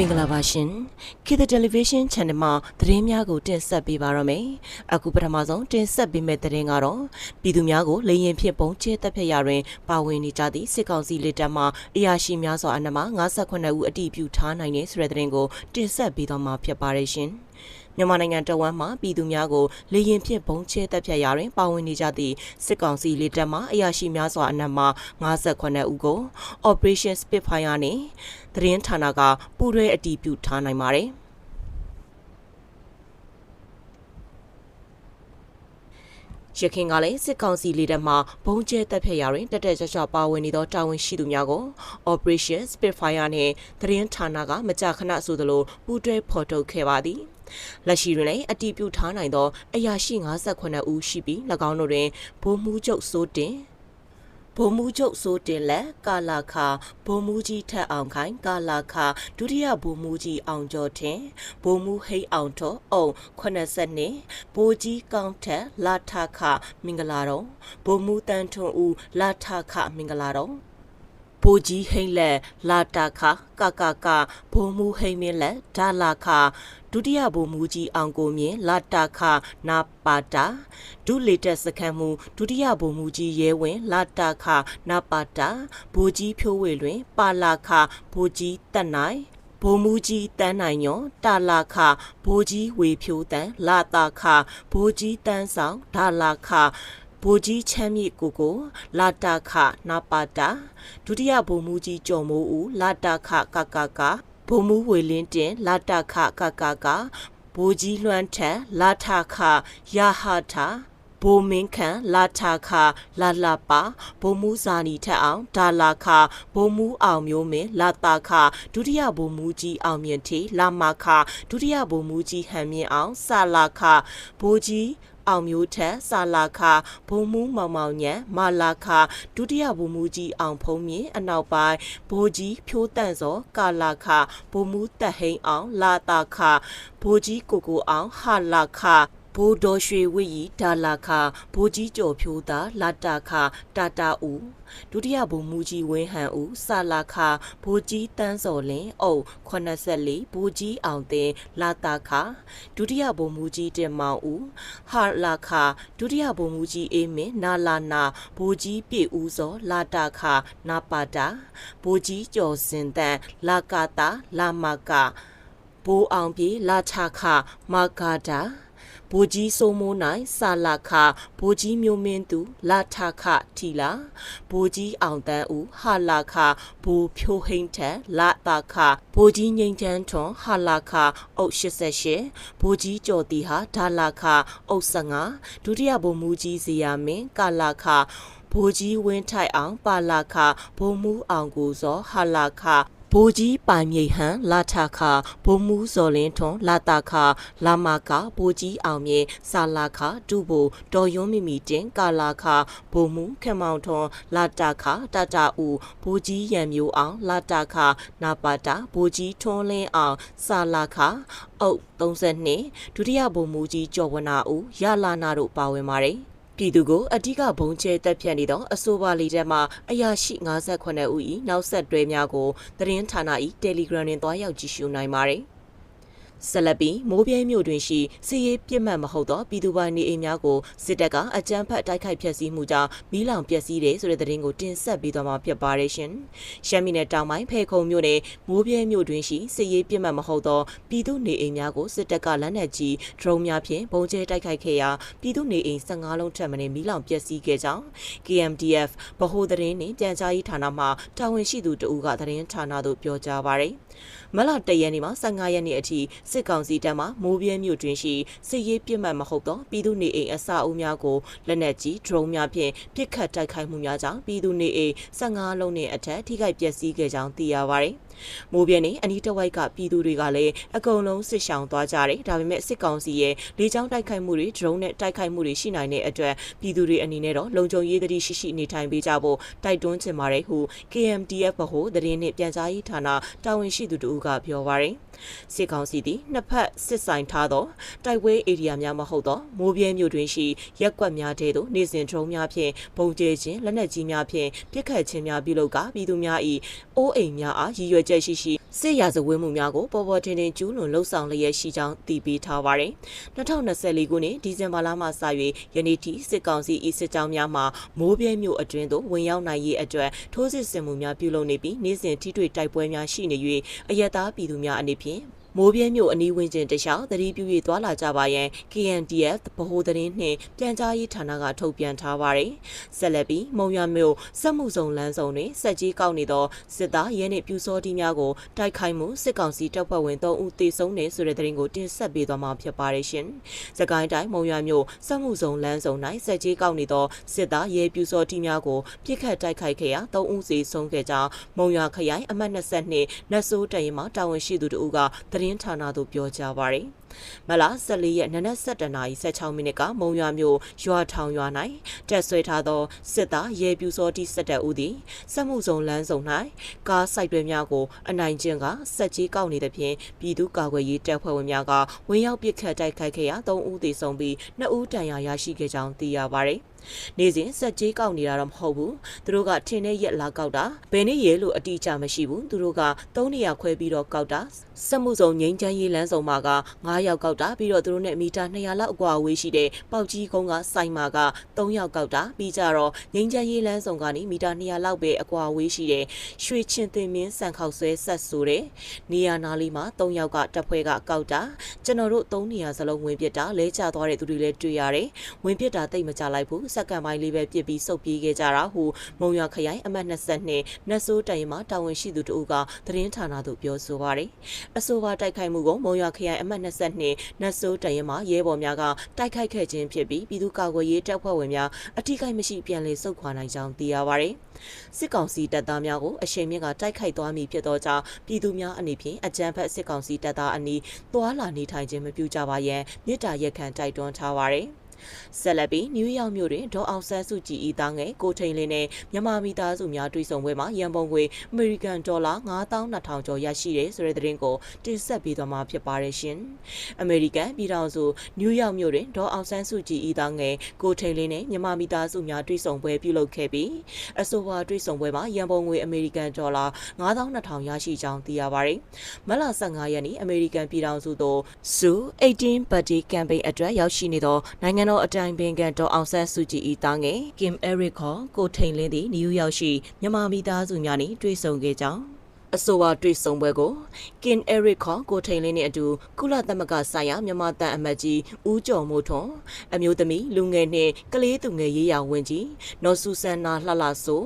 မင်္ဂလာပါရှင်ခေတ် television channel မှာသတင်းများကိုတင်ဆက်ပေးပါရမယ်အခုပထမဆုံးတင်ဆက်ပေးမယ့်သတင်းကတော့ပြည်သူများကိုလေရင်ဖြစ်ပုံချဲတပ်ဖြတ်ရာတွင်ပါဝင်နေကြသည့်စစ်ကောင်စီလက်ထက်မှအရာရှိများစွာအနက်မှ58ဦးအတည်ပြုထားနိုင်တဲ့ဆိုတဲ့သတင်းကိုတင်ဆက်ပေးသွားမှာဖြစ်ပါတယ်ရှင် မြန်မာနိုင်ငံတဝမ်းမှာပြည်သူများကိုလေရင်ဖြင့်ဘုံချဲတပ်ဖြတ်ရာတွင်ပါဝင်နေကြသည့်စစ်ကောင်စီလက်တပ်မှအရာရှိများစွာအနက်မှ58ဦးကို Operation Spitfire နှင့်သတင်းဌာနကပူးရဲအတည်ပြုထားနိုင်ပါတယ်။ရခင်ကလည်းစစ်ကောင်စီလေတပ်မှဘုံကျဲတပ်ဖြတ်ရာတွင်တက်တက်ကြွကြွပါဝင်နေသောတာဝန်ရှိသူများကို Operation Spitfire နှင့်သတင်းဌာနကမကြာခဏဆိုသလိုပူးတွဲဖော်ထုတ်ခဲ့ပါသည်။ လက်ရှိတွင်လည်းအတည်ပြုထားနိုင်သောအရာရှိ58ဦးရှိပြီး၎င်းတို့တွင်ဗိုလ်မှူးချုပ်စိုးတင်ဗိုလ်မှူးချုပ်စိုးတင်လက်ကာလာခါဗိုလ်မှူးကြီးထက်အောင်ခိုင်ကာလာခါဒုတိယဗိုလ်မှူးကြီးအောင်ကျော်ထင်ဗိုလ်မှူးဟိတ်အောင်တော်အုံ80နှစ်ဗိုလ်ကြီးကောင်းထက်လာထခမင်္ဂလာတော်ဗိုလ်မှူးတန်းထွန်းဦးလာထခမင်္ဂလာတော် ဘိုကြီးဟိမ့်လက်လာတာခကကကဘိုးမူဟိမ့်မင်းလက်ဒါလာခဒုတိယဘိုးမူကြီးအောင်ကိုမြင့်လာတာခနာပါတာဒုလေတက်စခန်းမူဒုတိယဘိုးမူကြီးရဲဝင်လာတာခနာပါတာဘိုးကြီးဖြိုးဝေလွင် ပါလာခဘိုးကြီးတက်နိုင်ဘိုးမူကြီးတန်းနိုင်ညောတာလာခဘိုးကြီးဝေဖြိုးတန်းလာတာခဘိုးကြီးတန်းဆောင်ဒါလာခ ဗိုလ်ကြီးချမ်းမြေ့ကိုကိုလာတာခနာပါတာဒုတိယဗိုလ်မှူးကြီးကျော်မိုးဦးလာတာခကကကဗိုလ်မှူးဝေလင်းတင်လာတာခကကကဗိုလ်ကြီးလွမ်းထက်လာထခရဟထာဘိုမင်းခန့်လာထာခလာလာပါဘုံမူဇာနီထက်အောင်ဒါလာခဘုံမူအောင်မျိုးမင်းလာတာခဒုတိယဘုံမူကြီးအောင်မြင့်ထေလာမခဒုတိယဘုံမူကြီးဟန်မြင့်အောင်ဆာလာခဘိုးကြီး အောင်မျိုးထက်စာလာခဘုံမူမောင်မောင်ညံမာလာခဒုတိယဘုံမူကြီးအောင်ဖုံးမြင့်အနောက်ပိုင်းဘိုးကြီးဖြိုးတန့်စောကာလာခဘုံမူတက်ဟိန်အောင်လာတာခဘိုးကြီးကိုကိုအောင်ဟာလာခ ဘိုးတော်ရွှေဝိရီဒါလာခဘိုးကြီးကျော်ဖြိုးသားလာတာခတာတာဦးဒုတိယဗိုလ်မှူးကြီးဝင်းဟန်ဦးစာလာခဘိုးကြီးတန်းစော်လင်းအုပ်84ဘိုးကြီးအောင်တင်လာတာခဒုတိယဗိုလ်မှူးကြီးတင်မောင်ဦးဟာလာခဒုတိယဗိုလ်မှူးကြီးအေးမင်းနာလာနာဘိုးကြီးပြေဦးစောလာတာခနာပါတာဘိုးကြီးကျော်စင်တန်လာကာတာလာမကဘိုးအောင်ပြေလာချခမာကာတာ ဘိုးကြီးစိုးမိုးနိုင်စာလာခဘိုးကြီးမျိုးမင်းသူလာထခထီလာဘိုးကြီးအောင်တန်းဦးဟာလာခဘိုးဖြိုးဟိန်ထက်လာတာခဘိုးကြီးငိမ့်ချန်းထွန်ဟာလာခအုပ်88ဘိုးကြီးကျော်တီဟာဒါလာခအုပ်15ဒုတိယဘိုးမူကြီးဇေယမင်းကာလာခဘိုးကြီးဝင်းထိုက်အောင်ပါလာခဘုံမူအောင်ကိုစောဟာလာခ ဘိုးကြီးပိုင်မြိတ်ဟန်လာထခဘုံမူဇော်လင်းထွန်းလာတာခလာမကဘိုးကြီးအောင်မြေစာလာခဒုဘိုတော်ယွန်းမီမီတင်ကာလာခဘုံမူခမောင်ထွန်းလာတာခတတဦးဘိုးကြီးရံမျိုးအောင်လာတာခနာပါတာဘိုးကြီးထွန်းလင်းအောင်စာလာခအုပ်32ဒုတိယဘုံမူကြီးကျော်ဝနာဦးရလာနာတို့ပါဝင်ပါတယ် ပြည်သူကိုအ धिक ဘုံကျဲတက်ဖြတ်နေသောအဆိုပါလီတက်မှအရာရှိ58ဦး၏နောက်ဆက်တွဲများကိုသတင်းဌာန၏ Telegram တွင်တွားရောက်ကြည့်ရှုနိုင်ပါသည် ဆက်လက်ပြီးမိုးပြဲမြို့တွင်ရှိစီရေးပြစ်မှတ်မဟုတ်သောပြည်သူပိုင်နေအိမ်များကိုစစ်တပ်ကအကြမ်းဖက်တိုက်ခိုက်ဖျက်ဆီးမှုကြောင့်မီးလောင်ပျက်စီးတယ်ဆိုတဲ့သတင်းကိုတင်ဆက်ပေးသွားမှာဖြစ်ပါတယ်ရှင်။ရှမ်းပြည်နယ်တောင်ပိုင်းဖဲခုံမြို့နယ်မိုးပြဲမြို့တွင်ရှိစီရေးပြစ်မှတ်မဟုတ်သောပြည်သူနေအိမ်များကိုစစ်တပ်ကလက်နက်ကြီးဒရုန်းများဖြင့်ပုံကျဲတိုက်ခိုက်ခဲ့ရာပြည်သူနေအိမ်15လုံးထပ်မံမီးလောင်ပျက်စီးခဲ့ကြောင်း KMDF ဗဟိုသတင်းနှင့်ပြန်ကြားရေးဌာနမှတာဝန်ရှိသူတဦးကသတင်းဌာနသို့ပြောကြားပါရယ်။ မလ၁ရက်နေ့မှ15ရက်နေ့အထိစစ်ကောင်စီတပ်မှမိုးပြဲမြို့တွင်ရှိစစ်ရေးပြစ်မှတ်မဟုတ်သောပြည်သူနေအိမ်အဆောက်အဦများကိုလက်နက်ကြီးဒရုန်းများဖြင့်ပစ်ခတ်တိုက်ခိုက်မှုများကြောင့်ပြည်သူနေအိမ်15လုံးနှင့်အထက်ထိခိုက်ပျက်စီးခဲ့ကြောင်းသိရပါသည်။ မိုးပြဲနေအနီးတစ်ဝိုက်ကပြည်သူတွေကလည်းအကုန်လုံးစစ်ရှောင်သွားကြတယ်။ဒါပေမဲ့စစ်ကောင်စီရဲ့လေကြောင်းတိုက်ခိုက်မှုတွေဒရုန်းနဲ့တိုက်ခိုက်မှုတွေရှိနိုင်တဲ့အတွက်ပြည်သူတွေအနေနဲ့တော့လုံခြုံရေးသတိရှိရှိနေထိုင်ပေးကြဖို့တိုက်တွန်းချင်ပါတယ်ဟု KMDF ဗဟိုသတင်းနှင့်ပြန်ကြားရေးဌာနတာဝန်ရှိသူတို့ကပြောပါရယ်။ စစ်ကောင်စီသည်နှစ်ဖက်စစ်ဆိုင်ထားသောတိုက်ပွဲဧရိယာများမဟုတ်သောမိုးပြဲမြို့တွင်ရှိရက်ကွက်များထဲသို့နေစဉ်ဒရုန်းများဖြင့်ပုံကျဲခြင်းလက်နက်ကြီးများဖြင့်ပစ်ခတ်ခြင်းများပြုလုပ်ကာပြည်သူများ၏အိုးအိမ်များအားရည်ရွယ်ချက်ရှိရှိစစ်ရာဇဝတ်မှုများကိုပေါ်ပေါ်ထင်ထင်ကျူးလွန်လှုပ်ဆောင်လျက်ရှိကြောင်းသိပေးထားပါတယ်။2024ခုနှစ်ဒီဇင်ဘာလမှစ၍ယနေ့ထိစစ်ကောင်စီဤစစ်ကြောင်းများမှမိုးပြဲမြို့အတွင်းသို့ဝင်ရောက်နိုင်ရေးအတွက်ထိုးစစ်ဆင်မှုများပြုလုပ်နေပြီးနေ့စဉ်ထိတွေ့တိုက်ပွဲများရှိနေ၍အယက်သားပြည်သူများအနေဖြင့် မိုးပြဲမြို့အနီးဝန်းကျင်တခြားသတိပြု၍သွာလာကြပါရန် KNDF ဗဟိုသတင်းနှင့်ပြန်ကြားရေးဌာနကထုတ်ပြန်ထားပါတယ်။ဆက်လက်ပြီးမုံရမြို့စက်မှုစုံလမ်းဆောင်တွင်စက်ကြီးကောက်နေသောစစ်သားရဲနှင့်ပြူစောတိများကိုတိုက်ခိုက်မှုစစ်ကောင်စီတပ်ဖွဲ့ဝင်3ဦးသေဆုံးတယ်ဆိုတဲ့သတင်းကိုတင်ဆက်ပေးသွားမှာဖြစ်ပါတယ်ရှင်။စကိုင်းတိုင်းမုံရမြို့စက်မှုစုံလမ်းဆောင်၌စက်ကြီးကောက်နေသောစစ်သားရဲပြူစောတိများကိုပြစ်ခတ်တိုက်ခိုက်ခဲ့ရာ3ဦးသေဆုံးခဲ့ကြောင်းမုံရခရိုင်အမှတ်22နတ်ဆိုးတရင်မှတာဝန်ရှိသူတို့ကသတင်းဌာနသို့ပြောကြားပါရယ် မလာ14ရက်နနက်7:16နာရီ16မိနစ်ကမုံရွာမြို့ရွာထောင်ရွာ၌တက်ဆွဲထားသောစစ်သားရဲပြူစောတိ17ဦးသည်စက်မှုစုံလမ်းစုံ၌ကားစိုက်တွဲများကိုအနိုင်ကျင့်ကစက်ကြီးကောက်နေသဖြင့်ပြည်သူ့ကာကွယ်ရေးတပ်ဖွဲ့ဝင်များကဝင်ရောက်ပစ်ခတ်တိုက်ခိုက်ခဲ့ရာ3ဦးသေဆုံးပြီး2ဦးဒဏ်ရာရရှိခဲ့ကြောင်းသိရပါရယ်နေစဉ်စက်ကြီးကောက်နေတာတော့မဟုတ်ဘူးသူတို့ကထင်းနဲ့ရက်လာကောက်တာဘယ်နည်းရဲလို့အတိအကျမရှိဘူးသူတို့က၃နေရာခွဲပြီးတော့ကောက်တာစက်မှုစုံငိမ့်ချမ်းရေးလမ်းစုံမှာက9ယောက်ကောက်တာပြီးတော့သူတို့နဲ့မီတာ200လောက်အကွာအဝေးရှိတဲ့ပေါက်ကြီးကုန်းကစိုက်မာက3ယောက်ကောက်တာပြီးကြတော့ငိမ့်ချမ်းရေးလမ်းစုံကနေမီတာ200လောက်ပဲအကွာအဝေးရှိတဲ့ရွှေချင်းတင်မင်းစံခောက်ဆွဲဆက်ဆိုတဲ့နေရာနာလေးမှာ3ယောက်ကတပ်ဖွဲ့ကကောက်တာကျွန်တော်တို့3နေရာစလုံးဝင်ပစ်တာလဲကျသွားတဲ့သူတွေလည်းတွေ့ရတယ်ဝင်ပစ်တာတိတ်မကြလိုက်ဘူးစက္ကန့်ပိုင်းလေးပဲပြစ်ပြီးစုပ်ပြေးခဲ့ကြတာဟုမုံရွာခရိုင်အမှတ်22နတ်ဆိုးတိုင်မှာတာဝန်ရှိသူတို့ကသတင်းဌာနသို့ပြောဆိုပါတယ်အဆိုပါတိုက်ခိုက်မှုကိုမုံရွာခရိုင်အမှတ်22နတ်ဆိုးတိုင်မှာရဲဘော်များကတိုက်ခိုက်ခဲ့ခြင်းဖြစ်ပြီးပြည်သူ့ကာကွယ်ရေးတပ်ဖွဲ့ဝင်များအထိကိမရှိပြန်လည်ဆုတ်ခွာနိုင်ကြောင်းသိရပါတယ်စစ်ကောင်စီတပ်သားများကိုအရှိန်မြင့်ကတိုက်ခိုက်သွားမည်ဖြစ်သောကြောင့်ပြည်သူများအနေဖြင့်အကြမ်းဖက်စစ်ကောင်စီတပ်သားအနီးသွာလာနေထိုင်ခြင်းမပြုကြပါရန်မြစ်တာရက်ခံတိုက်တွန်းထားပါတယ် ဆက်လက်ပြီးနယူးယောက်မြို့တွင်ဒေါ်အောင်ဆန်းစုကြည်ဤသားငယ်ကိုထိန်လင်းနဲ့မြန်မာမိသားစုများတွေ့ဆုံပွဲမှာရန်ပုံငွေအမေရိကန်ဒေါ်လာ9200ကျော်ရရှိတယ်ဆိုတဲ့သတင်းကိုတင်ဆက်ပေးသွားမှာဖြစ်ပါတယ်ရှင်။အမေရိကန်ပြည်ထောင်စုနယူးယောက်မြို့တွင်ဒေါ်အောင်ဆန်းစုကြည်ဤသားငယ်ကိုထိန်လင်းနဲ့မြန်မာမိသားစုများတွေ့ဆုံပွဲပြုလုပ်ခဲ့ပြီးအဆိုပါတွေ့ဆုံပွဲမှာရန်ပုံငွေအမေရိကန်ဒေါ်လာ9200ရရှိကြောင်းသိရပါတယ်။မလ15ရက်နေ့အမေရိကန်ပြည်ထောင်စုသို့စူ18 Birthday Campaign အတွက်ရောက်ရှိနေသောနိုင်ငံတော်အတိုင်ပင်ခံဒေါ်အောင်ဆန်းစုကြည်ဤသားငယ်ကင်အဲရစ်ခေါ်ကိုထိန်လင်းသည်နယူးယောက်ရှိမြန်မာမိသားစုများနှင့်တွေ့ဆုံခဲ့ကြောင်းအဆိုပါတွေ့ဆုံပွဲကိုကင်အဲရစ်ခေါ်ကိုထိန်လင်းနဲ့အတူကုလသမဂ္ဂဆိုင်ရာမြန်မာတန်အမတ်ကြီးဦးကျော်မိုးထွန်းအမျိုးသမီးလူငယ်နှင့်ကလေးသူငယ်ရေးရာဝန်ကြီးနော်ဆူဆန်နာလှလှဆို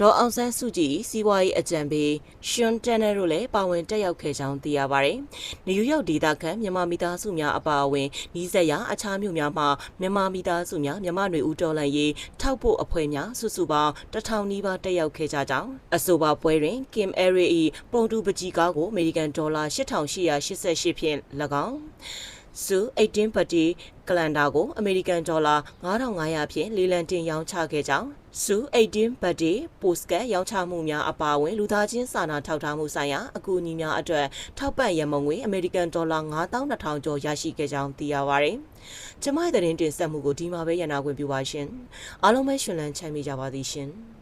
ဒေါ်အောင်ဆန်းစုကြည်စီးပွားရေးအကြံပေးရှွန်တန်နယ်တို့လည်းပါဝင်တက်ရောက်ခဲ့ကြောင်းသိရပါတယ်။နယူးယောက်ဒေသခံမြန်မာမိသားစုများအပါအဝင်ဤဆက်ရအခြားမြို့များမှာမြန်မာမိသားစုများမြန်မာຫນွေဦးတော်လန်ရေးထောက်ဖို့အဖွဲ့များစုစုပေါင်းတထောင်နီးပါးတက်ရောက်ခဲ့ကြကြောင်းအဆိုပါပွဲတွင် Kim Airy ၏ပုံတူပကြီးကားကိုအမေရိကန်ဒေါ်လာ8888ဖြင့်၎င်းစု18ပတ်တီကလန်ဒါကိုအမေရိကန်ဒေါ်လာ9500ဖြင့်လေလံတင်ရောင်းချခဲ့ကြောင်း စု18 birthday postcard ရောင်းချမှုများအပါအဝင်လူသားချင်းစာနာထောက်ထားမှုဆိုင်ရာအကူအညီများအတွက်ထောက်ပံ့ရမုံငွေအမေရိကန်ဒေါ်လာ9200ကျော်ရရှိခဲ့ကြောင်းသိရပါဗျ။ကျမရဲ့သတင်းတင်ဆက်မှုကိုဒီမှာပဲရနာခွင့်ပြုပါရှင်။အားလုံးပဲရှင်လန်းချမ်းမြေ့ကြပါသည်ရှင်။